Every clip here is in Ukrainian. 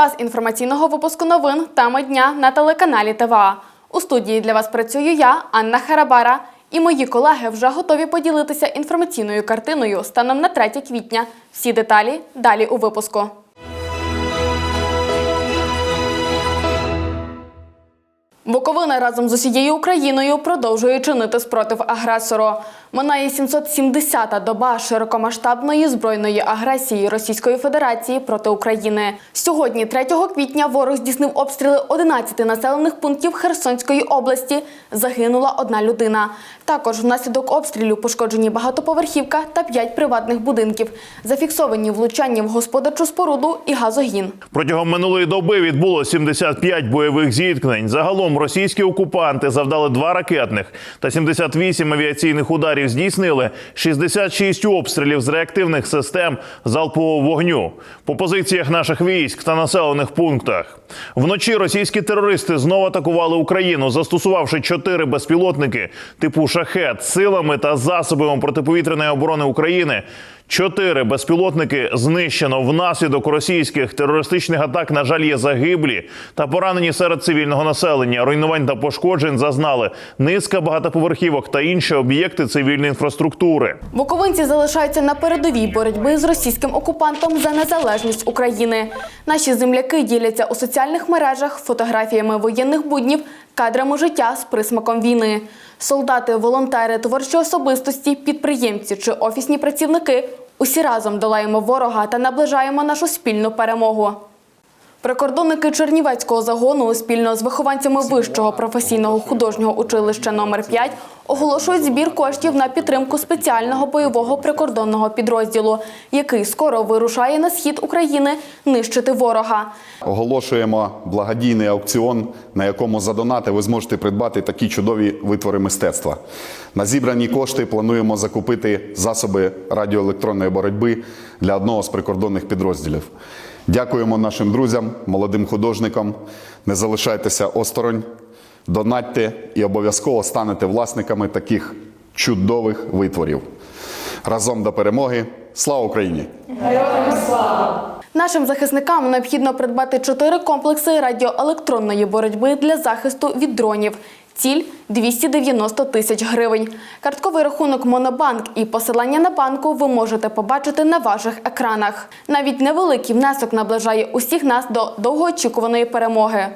Час інформаційного випуску новин тема дня на телеканалі ТВА. У студії для вас працюю я, Анна Харабара, і мої колеги вже готові поділитися інформаційною картиною станом на 3 квітня. Всі деталі далі у випуску. Буковина разом з усією Україною продовжує чинити спротив агресору. Минає 770-та доба широкомасштабної збройної агресії Російської Федерації проти України. Сьогодні, 3 квітня, ворог здійснив обстріли 11 населених пунктів Херсонської області. Загинула одна людина. Також внаслідок обстрілю пошкоджені багатоповерхівка та 5 приватних будинків. Зафіксовані влучання в господарчу споруду і газогін. Протягом минулої доби відбуло 75 бойових зіткнень. Загалом російські окупанти завдали два ракетних та 78 авіаційних ударів. Здійснили 66 обстрілів з реактивних систем залпового вогню по позиціях наших військ та населених пунктах. Вночі російські терористи знову атакували Україну, застосувавши чотири безпілотники типу шахет силами та засобами протиповітряної оборони України. Чотири безпілотники знищено внаслідок російських терористичних атак. На жаль, є загиблі та поранені серед цивільного населення. Руйнувань та пошкоджень зазнали низка багатоповерхівок та інші об'єкти цивільної інфраструктури. Буковинці залишаються на передовій боротьби з російським окупантом за незалежність України. Наші земляки діляться у соціальних мережах фотографіями воєнних буднів, кадрами життя з присмаком війни. Солдати, волонтери, творчі особистості, підприємці чи офісні працівники усі разом долаємо ворога та наближаємо нашу спільну перемогу. Прикордонники Чернівецького загону спільно з вихованцями вищого професійного художнього училища номер 5 оголошують збір коштів на підтримку спеціального бойового прикордонного підрозділу, який скоро вирушає на схід України нищити ворога. Оголошуємо благодійний аукціон, на якому за донати ви зможете придбати такі чудові витвори мистецтва. На зібрані кошти плануємо закупити засоби радіоелектронної боротьби для одного з прикордонних підрозділів. Дякуємо нашим друзям, молодим художникам. Не залишайтеся осторонь, донатьте і обов'язково станете власниками таких чудових витворів. Разом до перемоги! Слава Україні! Нашим захисникам необхідно придбати чотири комплекси радіоелектронної боротьби для захисту від дронів. Ціль 290 тисяч гривень. Картковий рахунок Монобанк і посилання на банку ви можете побачити на ваших екранах. Навіть невеликий внесок наближає усіх нас до довгоочікуваної перемоги.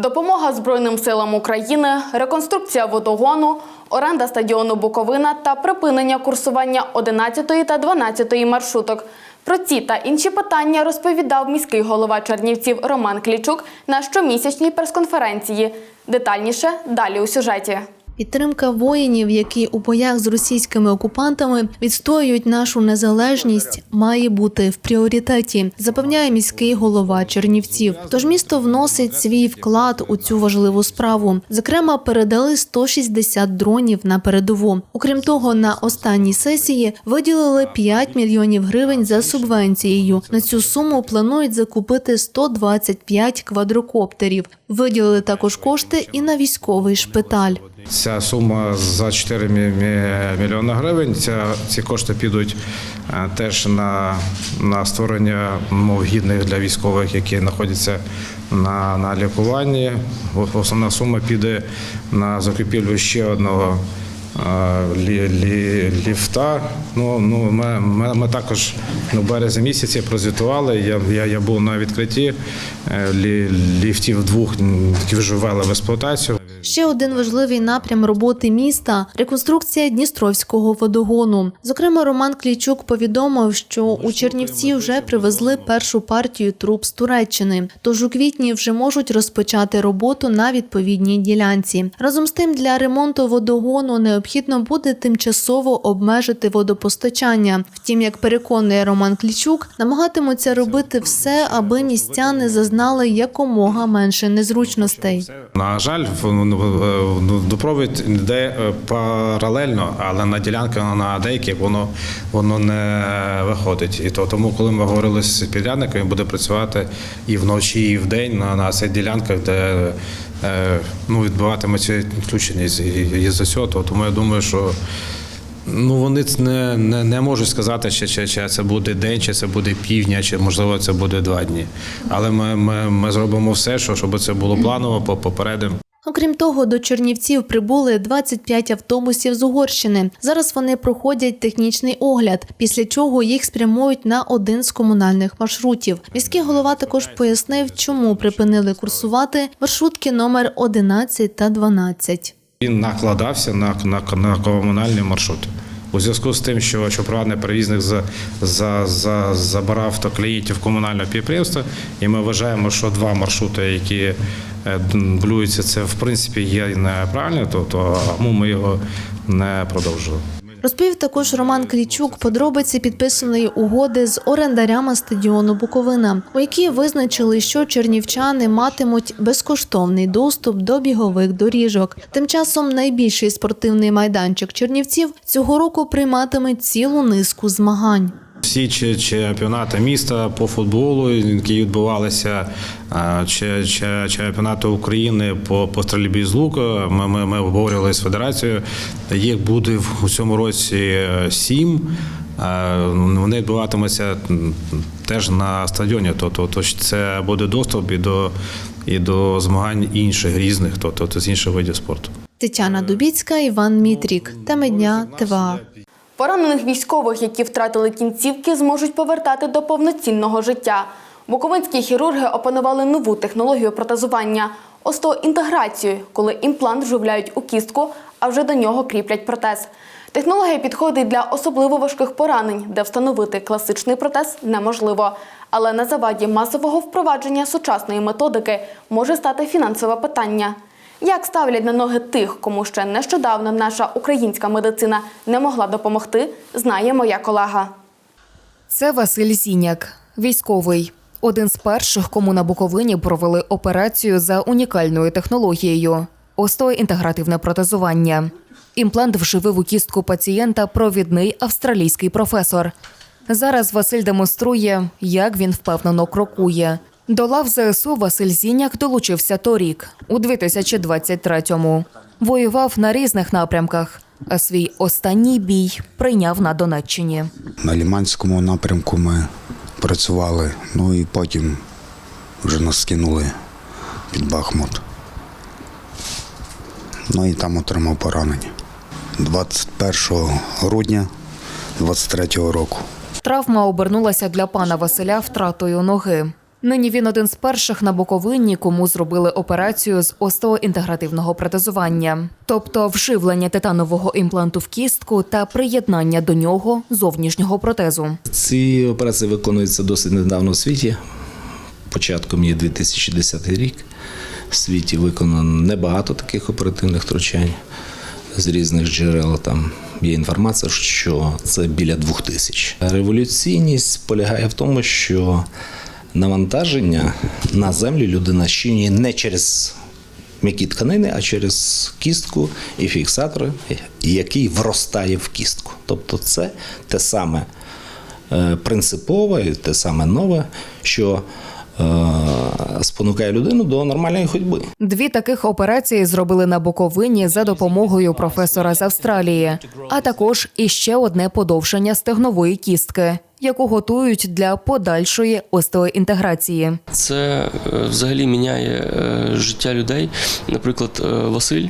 Допомога Збройним силам України, реконструкція водогону, оренда стадіону Буковина та припинення курсування 11 та 12 маршруток. Про ці та інші питання розповідав міський голова Чернівців Роман Клічук на щомісячній прес-конференції. Детальніше далі у сюжеті. Підтримка воїнів, які у боях з російськими окупантами відстоюють нашу незалежність, має бути в пріоритеті, запевняє міський голова Чернівців. Тож місто вносить свій вклад у цю важливу справу. Зокрема, передали 160 дронів на передову. Окрім того, на останній сесії виділили 5 мільйонів гривень за субвенцією. На цю суму планують закупити 125 квадрокоптерів. Виділили також кошти і на військовий шпиталь. Ця сума за 4 мі- мі- мільйони гривень. Ця, ці кошти підуть е, теж на, на створення мов гідних для військових, які знаходяться на, на лікуванні. Основна сума піде на закупівлю ще одного лі, лі, ліфта. Ну, ну, ми, ми, ми також ну, в березні місяці прозвітували. Я, я, я був на відкритті е, лі, ліфтів двох, які вже ввели в експлуатацію. Ще один важливий напрям роботи міста реконструкція Дністровського водогону. Зокрема, Роман Клічук повідомив, що у Чернівці вже привезли першу партію труб з Туреччини. Тож у квітні вже можуть розпочати роботу на відповідній ділянці. Разом з тим, для ремонту водогону необхідно буде тимчасово обмежити водопостачання. Втім, як переконує Роман Клічук, намагатимуться робити все, аби містяни зазнали якомога менше незручностей. На жаль, допровід йде е, паралельно, але на ділянки на деяких воно воно не виходить. І то тому, коли ми говорили з підрядником, він буде працювати і вночі, і вдень на, на цих ділянках, де ну, відбуватиметься відключення із, із за цього. Тому я думаю, що Ну вони не, не, не можуть сказати, чи, чи, чи це буде день, чи це буде півдня, чи можливо це буде два дні. Але ми, ми, ми зробимо все, що- щоб це було планово, по- попередимо. Окрім того, до Чернівців прибули 25 автобусів з Угорщини. Зараз вони проходять технічний огляд, після чого їх спрямують на один з комунальних маршрутів. Міський голова також пояснив, чому припинили курсувати маршрутки номер 11 та 12. Він накладався на, на, на комунальні маршрути. У зв'язку з тим, що, що приватний перевізник за, за, за, забирав то клієнтів комунального підприємства, і ми вважаємо, що два маршрути, які блюються, це в принципі є неправильно, то тому ми його не продовжили. Розповів також Роман Крічук подробиці підписаної угоди з орендарями стадіону Буковина, у якій визначили, що чернівчани матимуть безкоштовний доступ до бігових доріжок. Тим часом найбільший спортивний майданчик Чернівців цього року прийматиме цілу низку змагань. Всі чи- чемпіонати міста по футболу, які відбувалися, чи, чи чемпіонати України по, по стрільбі з луку, ми, ми, ми обговорювали з федерацією. Їх буде у цьому році е, сім. Вони відбуватимуться теж на стадіоні. Тобто то це буде доступ і до, і до змагань інших різних, тобто з інших видів спорту. Тетяна Дубіцька, Іван Мітрік. Теми дня ТВА. Поранених військових, які втратили кінцівки, зможуть повертати до повноцінного життя. Буковинські хірурги опанували нову технологію протезування – остеоінтеграцію, коли імплант вживляють у кістку, а вже до нього кріплять протез. Технологія підходить для особливо важких поранень, де встановити класичний протез неможливо. Але на заваді масового впровадження сучасної методики може стати фінансове питання. Як ставлять на ноги тих, кому ще нещодавно наша українська медицина не могла допомогти, знає моя колега. Це Василь Зіняк, військовий. Один з перших, кому на Буковині провели операцію за унікальною технологією остеоінтегративне протезування. Імплант вживив у кістку пацієнта провідний австралійський професор. Зараз Василь демонструє, як він впевнено крокує. До лав ЗСУ Василь Зіняк долучився торік, у 2023-му. Воював на різних напрямках, а свій останній бій прийняв на Донеччині. На Ліманському напрямку ми працювали, ну і потім вже нас скинули під Бахмут. Ну і там отримав поранення. 21 грудня 23-го року. Травма обернулася для пана Василя втратою ноги. Нині він один з перших на Буковині, кому зробили операцію з остеоінтегративного протезування, тобто вживлення титанового імпланту в кістку та приєднання до нього зовнішнього протезу. Ці операції виконуються досить недавно в світі. Початком є 2010 рік. В світі виконано небагато таких оперативних втручань з різних джерел. Там є інформація, що це біля двох тисяч. Революційність полягає в тому, що навантаження на землю людина щинює не через м'які тканини, а через кістку і фіксатор, який вростає в кістку. Тобто це те саме е, принципове, і те саме нове, що е, спонукає людину до нормальної ходьби. Дві таких операції зробили на Буковині за допомогою професора з Австралії, а також іще одне подовження стегнової кістки, яку готують для подальшої остеоінтеграції. Це е, взагалі міняє е, життя людей. Наприклад, е, Василь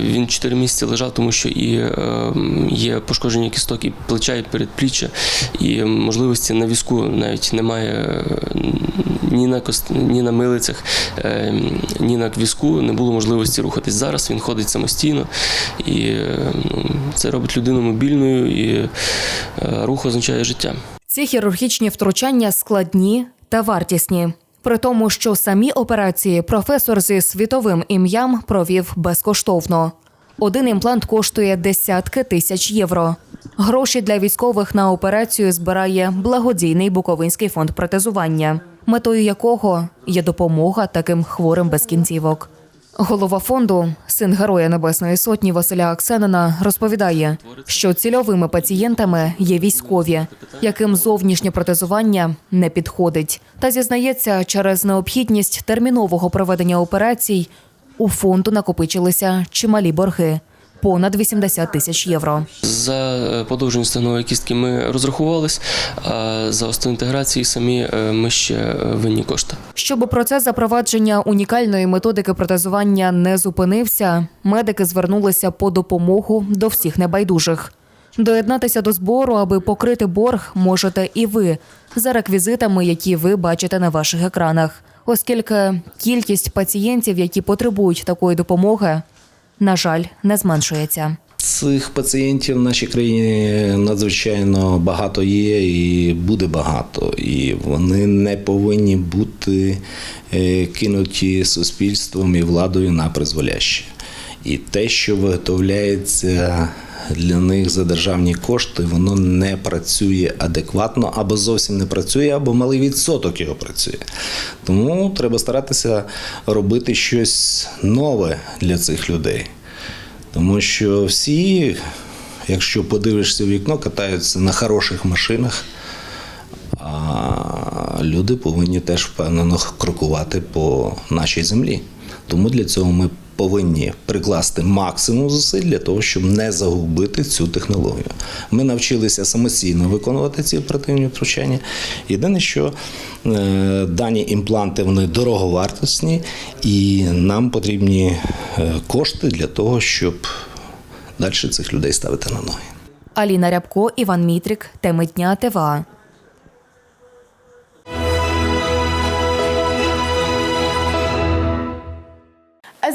він 4 місяці лежав, тому що і є пошкодження кісток і плеча, і передпліччя, і можливості на візку навіть немає ні на кост... ні на милицях, ні на візку не було можливості рухатись. Зараз він ходить самостійно, і ну, це робить людину мобільною, і рух означає життя. Ці хірургічні втручання складні та вартісні. При тому, що самі операції професор зі світовим ім'ям провів безкоштовно. Один імплант коштує десятки тисяч євро. Гроші для військових на операцію збирає благодійний Буковинський фонд протезування, метою якого є допомога таким хворим без кінцівок. Голова фонду, син Героя Небесної Сотні Василя Аксенина, розповідає, що цільовими пацієнтами є військові, яким зовнішнє протезування не підходить. Та зізнається, через необхідність термінового проведення операцій у фонду накопичилися чималі борги. Понад 80 тисяч євро. За е, подовження станової кістки ми розрахувались, а за остеоінтеграції самі е, ми ще е, винні кошти. Щоб процес запровадження унікальної методики протезування не зупинився, медики звернулися по допомогу до всіх небайдужих. Доєднатися до збору, аби покрити борг, можете і ви за реквізитами, які ви бачите на ваших екранах, оскільки кількість пацієнтів, які потребують такої допомоги, на жаль, не зменшується. Цих пацієнтів в нашій країні надзвичайно багато є і буде багато, і вони не повинні бути е, кинуті суспільством і владою на призволяще. І те, що виготовляється для них за державні кошти, воно не працює адекватно або зовсім не працює, або малий відсоток його працює. Тому треба старатися робити щось нове для цих людей. Тому що всі, якщо подивишся в вікно, катаються на хороших машинах, а люди повинні теж впевнено крокувати по нашій землі. Тому для цього ми повинні прикласти максимум зусиль для того, щоб не загубити цю технологію. Ми навчилися самостійно виконувати ці оперативні втручання. Єдине, що е, дані імпланти вони дороговартісні, і нам потрібні е, кошти для того, щоб далі цих людей ставити на ноги. Аліна Рябко, Іван Мітрик, теми ТВА.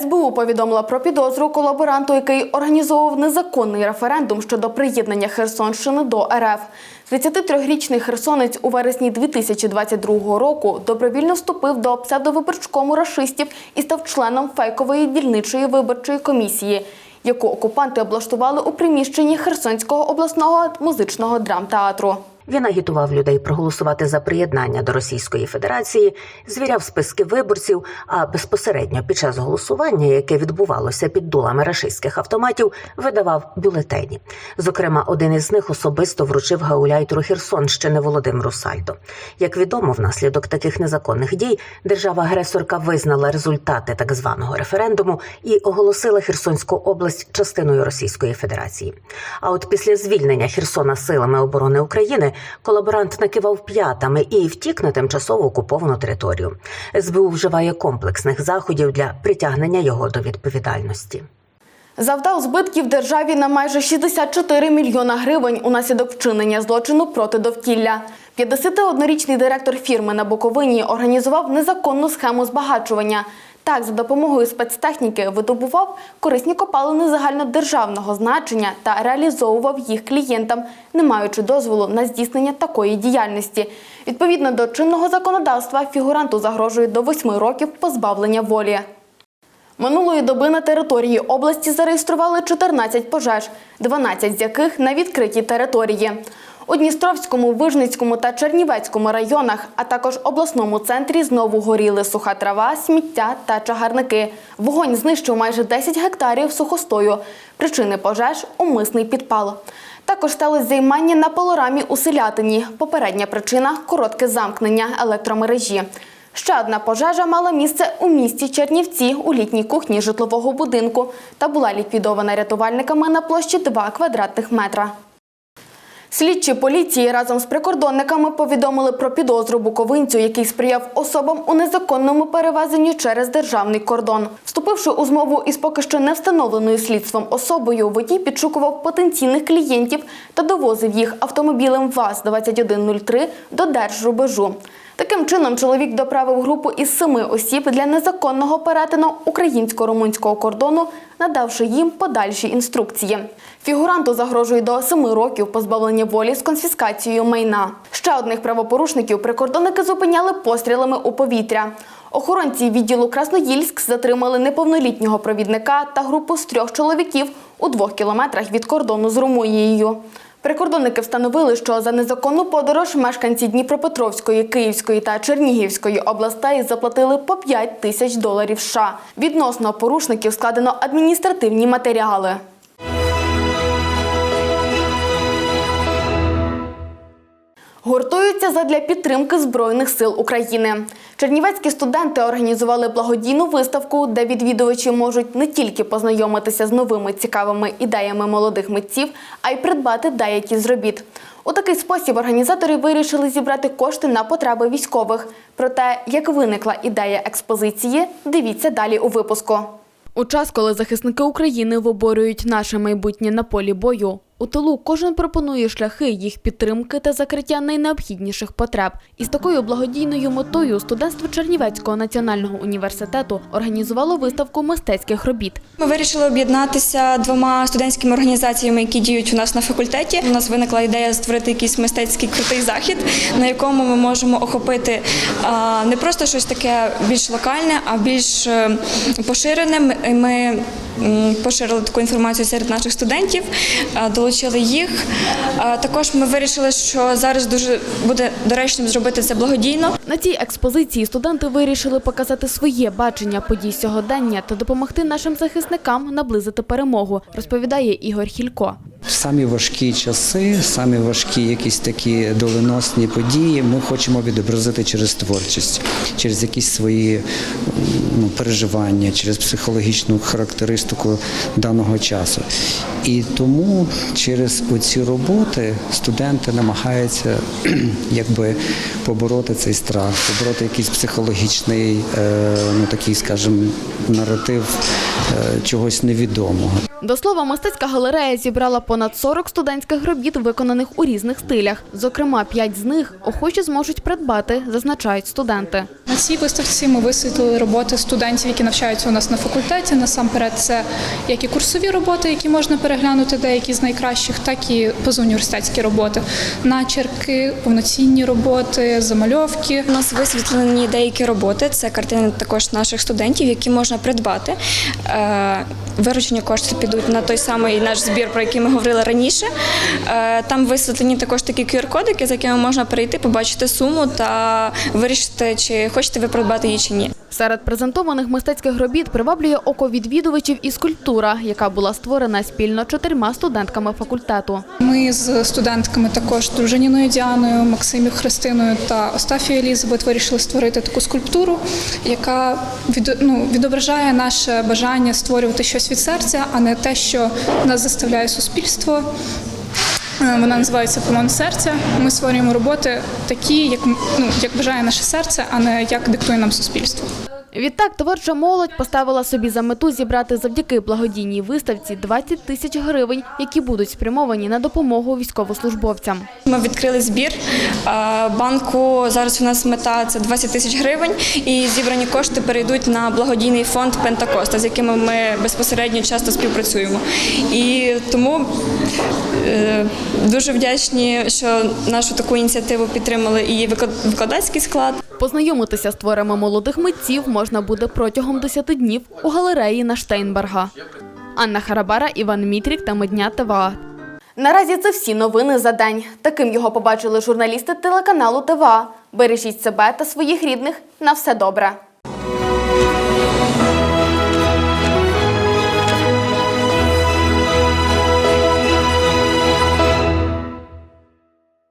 СБУ повідомила про підозру колаборанту, який організовував незаконний референдум щодо приєднання Херсонщини до РФ. 33-річний херсонець у вересні 2022 року добровільно вступив до псевдовиборчкому рашистів і став членом фейкової дільничої виборчої комісії, яку окупанти облаштували у приміщенні Херсонського обласного музичного драмтеатру. Він агітував людей проголосувати за приєднання до Російської Федерації, звіряв списки виборців, а безпосередньо під час голосування, яке відбувалося під дулами рашистських автоматів, видавав бюлетені. Зокрема, один із них особисто вручив гауляйтеру Херсонщини Володимиру Сальдо. Як відомо, внаслідок таких незаконних дій держава-агресорка визнала результати так званого референдуму і оголосила Херсонську область частиною Російської Федерації. А от після звільнення Херсона силами оборони України колаборант накивав п'ятами і втік на тимчасово окуповану територію. СБУ вживає комплексних заходів для притягнення його до відповідальності. Завдав збитків державі на майже 64 мільйона гривень унаслідок вчинення злочину проти довкілля. 51-річний директор фірми на Буковині організував незаконну схему збагачування. Так, за допомогою спецтехніки видобував корисні копалини загальнодержавного значення та реалізовував їх клієнтам, не маючи дозволу на здійснення такої діяльності. Відповідно до чинного законодавства, фігуранту загрожує до 8 років позбавлення волі. Минулої доби на території області зареєстрували 14 пожеж, 12 з яких на відкритій території. У Дністровському, Вижницькому та Чернівецькому районах, а також обласному центрі знову горіли суха трава, сміття та чагарники. Вогонь знищив майже 10 гектарів сухостою. Причини пожеж – умисний підпал. Також сталося займання на пилорамі у Селятині. Попередня причина – коротке замкнення електромережі. Ще одна пожежа мала місце у місті Чернівці у літній кухні житлового будинку та була ліквідована рятувальниками на площі 2 квадратних метра. Слідчі поліції разом з прикордонниками повідомили про підозру буковинцю, який сприяв особам у незаконному перевезенні через державний кордон. Вступивши у змову із поки що не встановленою слідством особою, водій підшукував потенційних клієнтів та довозив їх автомобілем ВАЗ-2103 до держрубежу. Таким чином, чоловік доправив групу із семи осіб для незаконного перетину українсько-румунського кордону, надавши їм подальші інструкції. Фігуранту загрожує до семи років позбавлення волі з конфіскацією майна. Ще одних правопорушників прикордонники зупиняли пострілами у повітря. Охоронці відділу Красноїльськ затримали неповнолітнього провідника та групу з трьох чоловіків у двох кілометрах від кордону з Румунією. Прикордонники встановили, що за незаконну подорож мешканці Дніпропетровської, Київської та Чернігівської областей заплатили по 5 тисяч доларів США. Відносно порушників складено адміністративні матеріали. Гуртуються задля підтримки Збройних сил України. Чернівецькі студенти організували благодійну виставку, де відвідувачі можуть не тільки познайомитися з новими цікавими ідеями молодих митців, а й придбати деякі з робіт. У такий спосіб організатори вирішили зібрати кошти на потреби військових. Про те, як виникла ідея експозиції, дивіться далі у випуску. У час, коли захисники України виборюють наше майбутнє на полі бою, у тилу кожен пропонує шляхи їх підтримки та закриття найнеобхідніших потреб. І з такою благодійною метою студентство Чернівецького національного університету організувало виставку мистецьких робіт. Ми вирішили об'єднатися двома студентськими організаціями, які діють у нас на факультеті. У нас виникла ідея створити якийсь мистецький крутий захід, на якому ми можемо охопити не просто щось таке більш локальне, а більш е, поширене. Ми поширили таку інформацію серед наших студентів, а, долучили їх. Також ми вирішили, що зараз дуже буде доречним зробити це благодійно. На цій експозиції студенти вирішили показати своє бачення подій сьогодення та допомогти нашим захисникам наблизити перемогу, розповідає Ігор Хілько. Самі важкі часи, самі важкі якісь такі доленосні події ми хочемо відобразити через творчість, через якісь свої ну, переживання, через психологічну характеристику даного часу. І тому через оці роботи студенти намагаються якби побороти цей страх, побороти якийсь психологічний, е, ну такий, скажімо, наратив чогось невідомого. До слова, мистецька галерея зібрала понад 40 студентських робіт, виконаних у різних стилях. Зокрема, п'ять з них охочі зможуть придбати, зазначають студенти. На цій виставці ми висвітлили роботи студентів, які навчаються у нас на факультеті. Насамперед, це як і курсові роботи, які можна переглянути, деякі з найкращих, так і позауніверситетські роботи, начерки, повноцінні роботи, замальовки. У нас висвітлені деякі роботи. Це картини також наших студентів, які можна придбати. Е, Виручені кошти підуть на той самий наш збір, про який ми говорили раніше. Е, Там висвітлені також такі QR-кодики, з якими можна перейти, побачити суму та вирішити, чи хочете ви придбати її чи ні. Серед презентованих мистецьких робіт приваблює око відвідувачів і скульптура, яка була створена спільно чотирма студентками факультету. Ми з студентками також Дружиніною Діаною, Максимів Христиною та Остафією Елізабет вирішили створити таку скульптуру, яка від, ну, відображає наше бажання створювати щось від серця, а не те, що нас заставляє суспільство. Е, Вона називається Помон серця. Ми створюємо роботи такі, як ну як бажає наше серце, а не як диктує нам суспільство. Відтак, творча молодь поставила собі за мету зібрати завдяки благодійній виставці 20 тисяч гривень, які будуть спрямовані на допомогу військовослужбовцям. Ми відкрили збір банку. Зараз у нас мета це 20 тисяч гривень, і зібрані кошти перейдуть на благодійний фонд Пентакоста, з якими ми безпосередньо часто співпрацюємо. І тому е, дуже вдячні, що нашу таку ініціативу підтримали і виклад- викладацький склад. Познайомитися з творами молодих митців можна буде протягом 10 днів у галереї на Штейнберга. Анна Харабара, Іван Мітрік та Медня ТВА. Наразі це всі новини за день. Таким його побачили журналісти телеканалу ТВА. Бережіть себе та своїх рідних. На все добре.